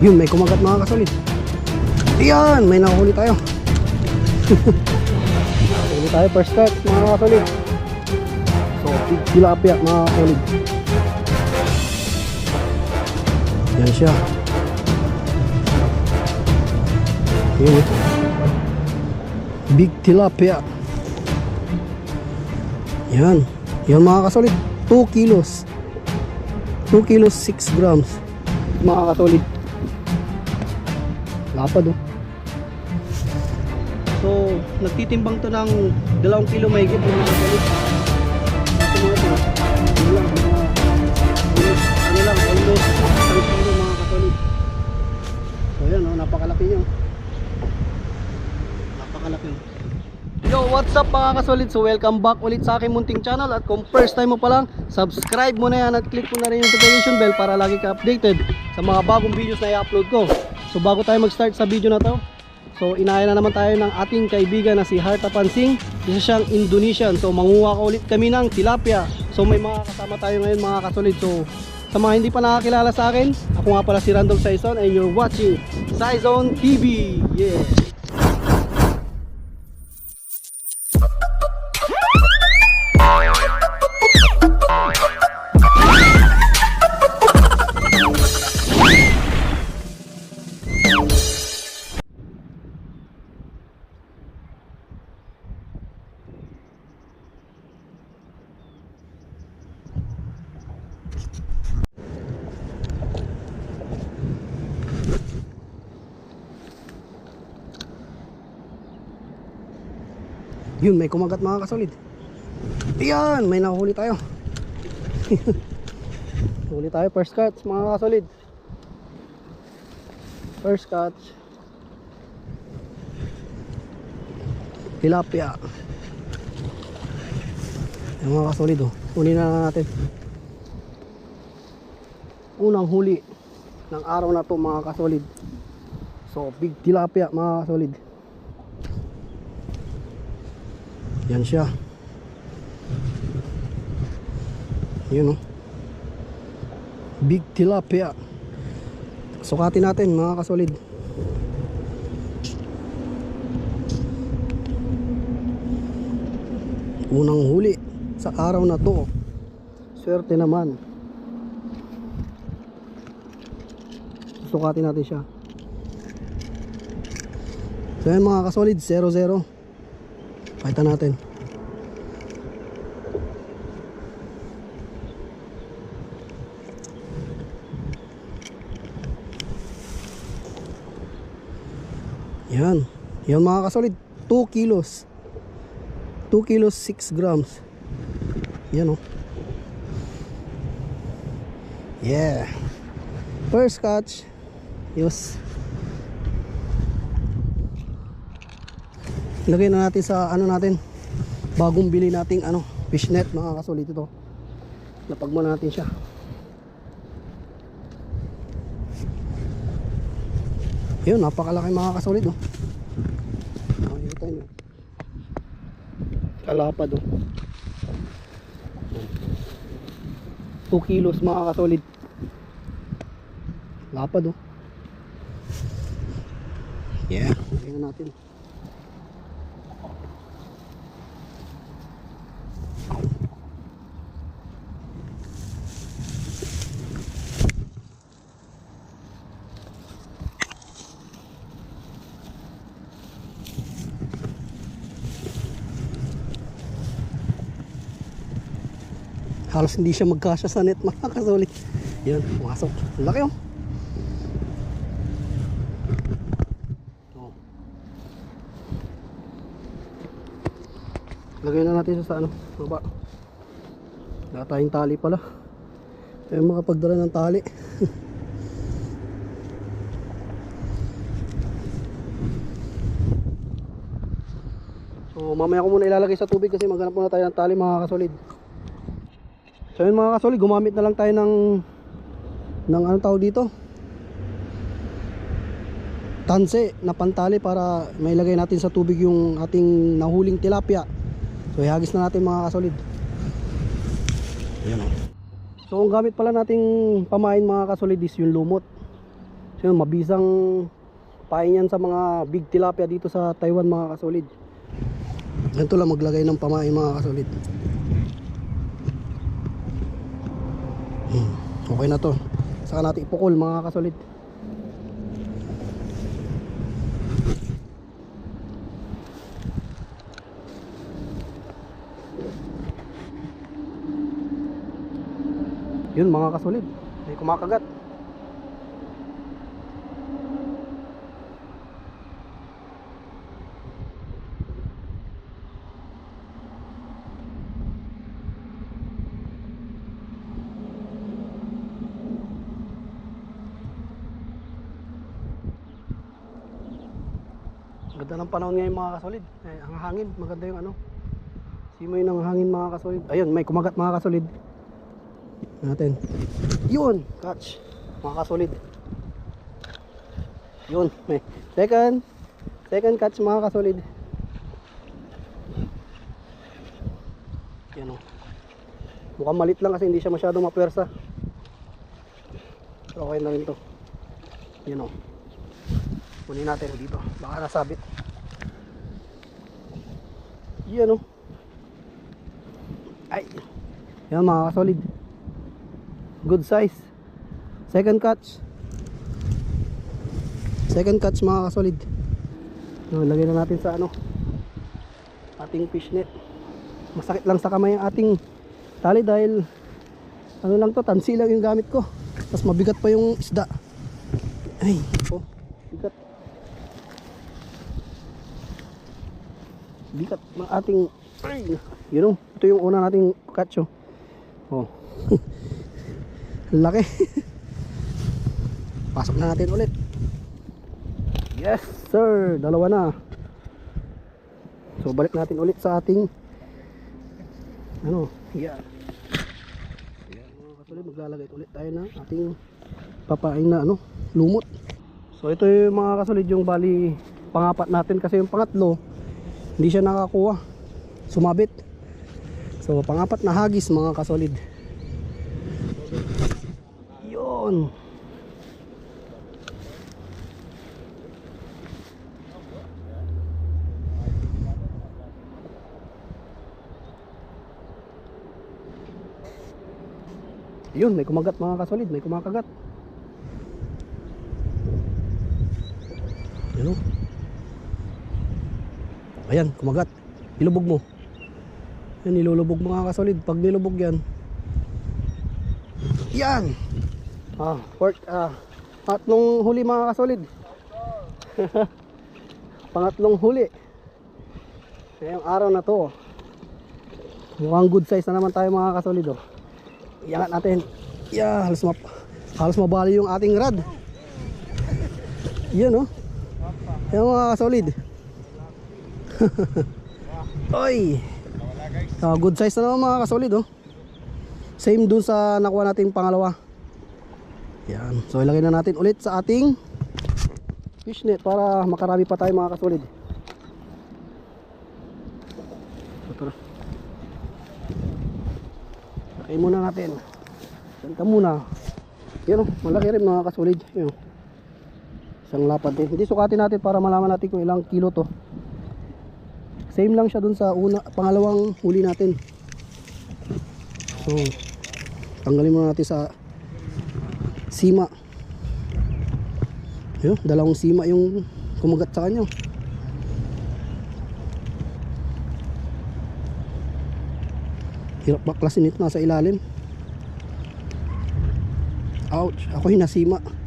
Yun, may kumagat mga kasolid. Ayan, may nakahuli tayo. Huli tayo first cut mga kasolid. So, tilapia mga kasolid. Yan siya. Yun. Big tilapia. Yan. Yan mga kasolid. 2 kilos. 2 kilos 6 grams. Mga kasolid. Lapad oh. So, nagtitimbang to ng 2 kilo may higit mga kasolid. Ito mga to. Ano lang, mga ano lang, almost 1 kilo mga. So yan oh, napakalaki nyo. Napakalaki oh. Yo, what's up mga kasolid? So welcome back ulit sa aking munting channel at kung first time mo pa lang, subscribe mo na yan at click mo na rin yung notification bell para lagi ka updated sa mga bagong videos na i-upload ko. So bago tayo mag-start sa video na to, so inaya na naman tayo ng ating kaibigan na si Harta Pansing, isa siyang Indonesian. So manguha ka ulit kami ng tilapia. So may mga kasama tayo ngayon mga kasolid. So sa mga hindi pa nakakilala sa akin, ako nga pala si Randall Saison and you're watching Saison TV. Yeah. Yun, may kumagat mga kasolid. Ayan, may nakahuli tayo. Huli tayo, first catch mga kasolid. First catch. Tilapia. Yung mga kasolid oh. Huli na natin. Unang huli ng araw na to mga kasolid. So, big tilapia mga kasolid. Yan siya. Yun oh. Big tilapia. Sukatin natin mga kasolid. Unang huli sa araw na to. Swerte naman. Sukatin natin siya. So yan mga kasolid, 0-0. Pakita natin. Yan. Yan mga kasolid. 2 kilos. 2 kilos 6 grams. Yan oh. Yeah. First catch. Yes. Lagay na natin sa ano natin. Bagong bili nating ano, fishnet mga kasolid ito. Lapag muna natin siya. Yun, napakalaki mga kasolid oh. Makikita nyo. Kalapad oh. 2 kilos mga kasolid. Lapad oh. Yeah, tingnan natin. Halos hindi siya magkasya sa net mga kasulit. Yan, pumasok. Laki oh. Lagay na natin sa ano, baba. Wala tayong tali pala. Tayo makapagdala ng tali. so mamaya ko muna ilalagay sa tubig kasi maghanap muna tayo ng tali mga kasolid. So yun mga kasolid, gumamit na lang tayo ng ng anong tawag dito? Tanse na pantali para mailagay natin sa tubig yung ating nahuling tilapia. So ihagis na natin mga kasolid. Ayan o. So ang gamit pala nating pamain mga kasolid is yung lumot. So yun, mabisang pain yan sa mga big tilapia dito sa Taiwan mga kasolid. Ganito lang maglagay ng pamain mga kasolid. Okay na to. Saka natin ipukol mga kasolid. Yun mga kasolid. May kumakagat. Panahon ngayon mga kasolid. Eh, ang hangin, maganda yung ano. Simoy ng hangin mga kasolid. Ayun, may kumagat mga kasolid. Natin. Yun, catch. Mga kasolid. Yun, may second. Second catch mga kasolid. Yan o. Mukhang malit lang kasi hindi siya masyadong mapwersa. Pero okay na rin to. Yan o. Kunin natin dito. Baka nasabit. Yan o. Ay. Yan mga kasolid. Good size. Second catch. Second catch mga kasolid. No, lagay na natin sa ano. Ating fishnet. Masakit lang sa kamay ang ating tali dahil ano lang to, tansi lang yung gamit ko. Tapos mabigat pa yung isda. Ay, oh, bigat. Bigat. Ng ating ay, yun o, ito yung una nating catch oh. laki. Pasok na natin ulit. Yes sir. Dalawa na. So balik natin ulit sa ating ano? Mga kasulid maglalagay ulit tayo ng ating papain na ano lumot. So ito yung mga kasulid yung bali pangapat natin. Kasi yung pangatlo hindi siya nakakuha. Sumabit. So pangapat na hagis mga kasolid. Yun. Yun may kumagat mga kasolid. May kumakagat yun o Ayan, kumagat. Ilubog mo. Yan, nilulubog mga kasolid. Pag nilubog yan. Yan! Ah, port, ah, pangatlong huli mga kasolid. pangatlong huli. Ngayong araw na to. Mukhang good size na naman tayo mga kasolid. Oh. Iangat natin. Yeah, halos, map halos mabali yung ating rad. Yan oh. Yan mga kasolid. Oy. Ah, good size na naman mga kasolid oh. Same dun sa nakuha nating pangalawa. Yan. So ilagay na natin ulit sa ating fishnet para makarami pa tayo mga kasolid. So, tara. Lagay muna natin. Yan ka muna. Yan oh, malaki rin mga kasolid. Yan oh. Isang lapad din. Hindi sukatin natin para malaman natin kung ilang kilo to. Same lang siya dun sa una, pangalawang huli natin. So, tanggalin muna natin sa sima. Yun, dalawang sima yung kumagat sa kanya. Hirap baklasin ito, nasa ilalim. Ouch, ako hinasima. So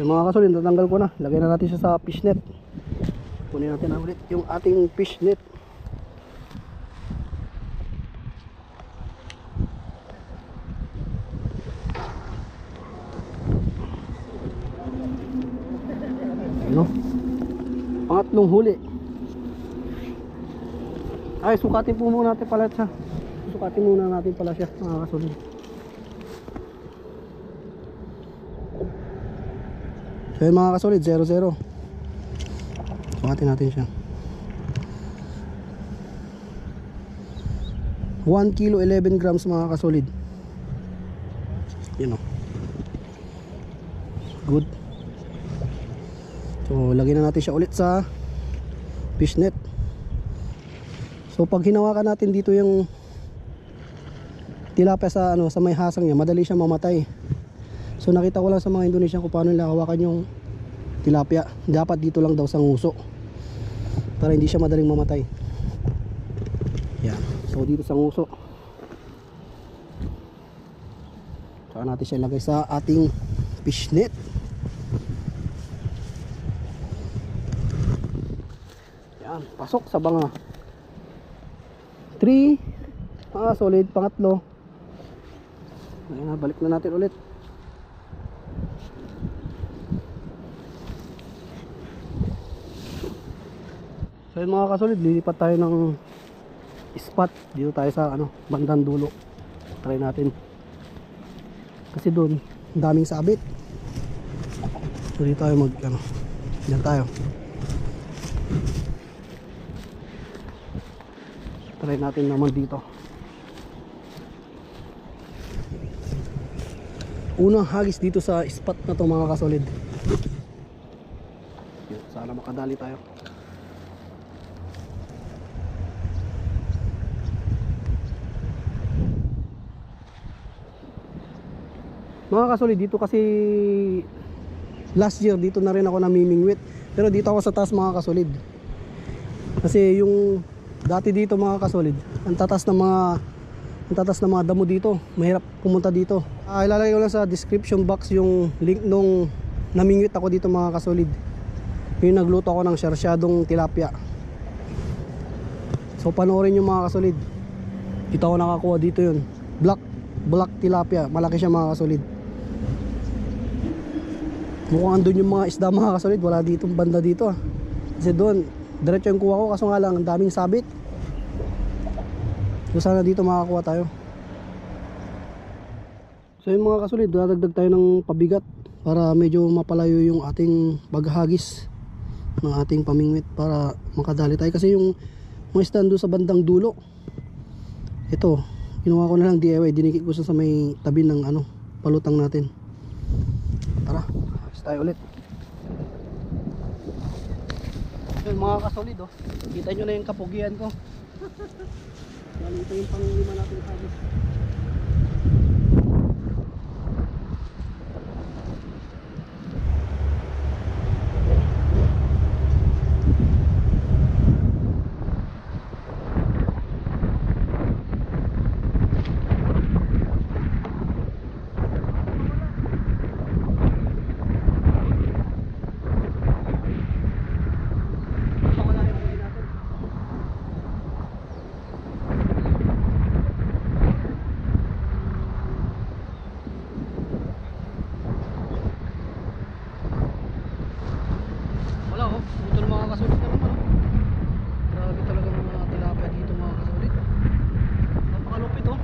yung mga kasulin, tatanggal ko na. Lagay na natin siya sa fishnet. Kunin natin na ulit yung ating fishnet. Ano? Pangatlong huli. Ay, sukatin po muna natin pala siya. Sukatin muna natin pala siya, mga kasulin. So yun mga kasolid, 0-0. Sukatin natin siya. 1 kilo 11 grams mga kasolid. Yan o. Good. So, lagyan na natin siya ulit sa fishnet. So, pag hinawakan natin dito yung tilapia sa ano sa may hasang niya, madali siya mamatay. So, nakita ko lang sa mga Indonesian kung paano nila hawakan yung tilapia. Dapat dito lang daw sa nguso. Para hindi siya madaling mamatay. Yan. So, dito sa nguso. Saka natin siya ilagay sa ating fishnet. Yan, pasok sa banga. 3 ah, solid pangatlo. Ayun na, balik na natin ulit. So mga kasolid, lilipat tayo ng spot dito tayo sa ano, bandang dulo. Try natin. Kasi doon, daming sabit. So dito tayo mag ano, diyan tayo. Try natin naman dito. Unang hagis dito sa spot na to mga kasolid. Sana makadali tayo. Mga kasolid, dito kasi last year dito na rin ako namimingwit. Pero dito ako sa taas mga kasolid. Kasi yung dati dito mga kasolid, ang tatas ng mga ang tatas ng mga damo dito. Mahirap pumunta dito. Ah, ilalagay ko lang sa description box yung link nung namingwit ako dito mga kasolid. Yung nagluto ako ng sarsyadong tilapia. So panoorin yung mga kasolid. Dito ako nakakuha dito yun. Black black tilapia. Malaki siya mga kasolid. Mukhang andun yung mga isda mga kasolid. Wala dito banda dito ah. Kasi doon, diretso yung kuha ko. Kaso nga lang, ang daming sabit. So sana dito makakuha tayo. So yung mga kasolid, dadagdag tayo ng pabigat para medyo mapalayo yung ating paghagis ng ating pamingwit para makadali tayo kasi yung mga stand doon sa bandang dulo ito ginawa ko na lang DIY dinikit ko sa may tabi ng ano palutang natin tara hagis tayo ulit. Yun mga kasolid oh. Kita nyo na yung kapugian ko. Bali, ito yung panglima natin hagis Wala yung huli natin. Wala oh, ito ng mga kasulit na naman oh. Grabe talaga mga tilapia dito mga kasulit. Napakalupit oh.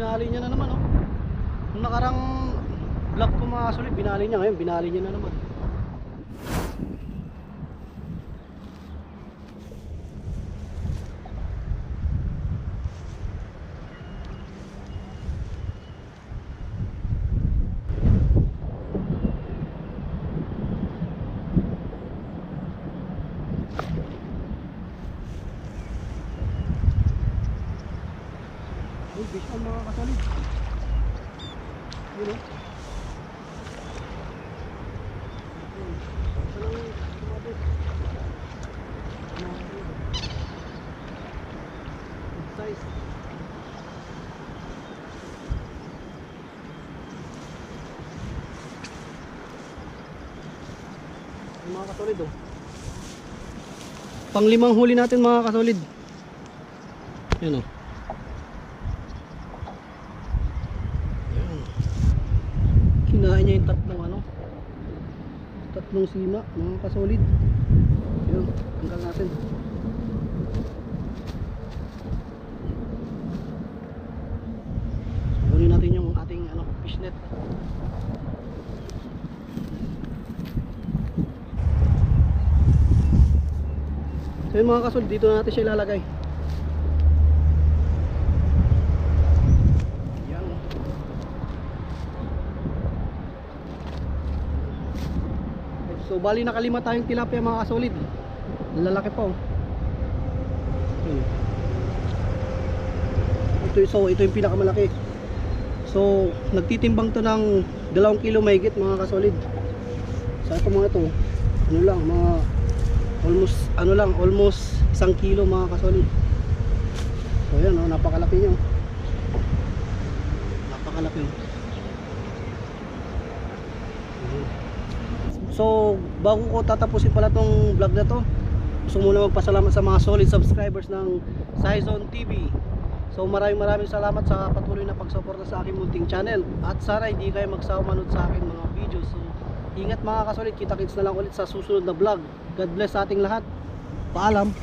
Binali niya na naman oh. Nung nakarang vlog ko mga kasulit, binali niya ngayon, binali niya na naman. Uy, fish on mga kasolid. Yun oh. Yun. Isa lang sumabit. Ano, yun. Good size. Yung mga kasolid oh. Panglimang huli natin mga kasolid. Yan oh. Yan. Kinain niya yung tatlong ano. Tatlong sima, mga kasolid. Yun, tanggal natin. Kunin natin yung ating ano, fishnet. So yun mga kasolid, dito na natin siya ilalagay. Yan. Bali nakalima tayong tilapia mga kasolid. Lalaki pa oh. Ito, so, ito yung pinakamalaki. So, nagtitimbang to ng 2 kilo mahigit mga kasolid. Sa ito mga to, ano lang, mga almost, ano lang, almost isang kilo mga kasolid. So, yan oh, napakalaki niya. oh. Napakalaki. oh. So, bago ko tatapusin pala tong vlog na to, gusto muna magpasalamat sa mga solid subscribers ng Saizon TV. So, maraming maraming salamat sa patuloy na pagsuporta sa aking munting channel. At sana hindi kayo magsawa manood sa akin mga videos. So, ingat mga kasolid, kita-kits na lang ulit sa susunod na vlog. God bless sa ating lahat. Paalam.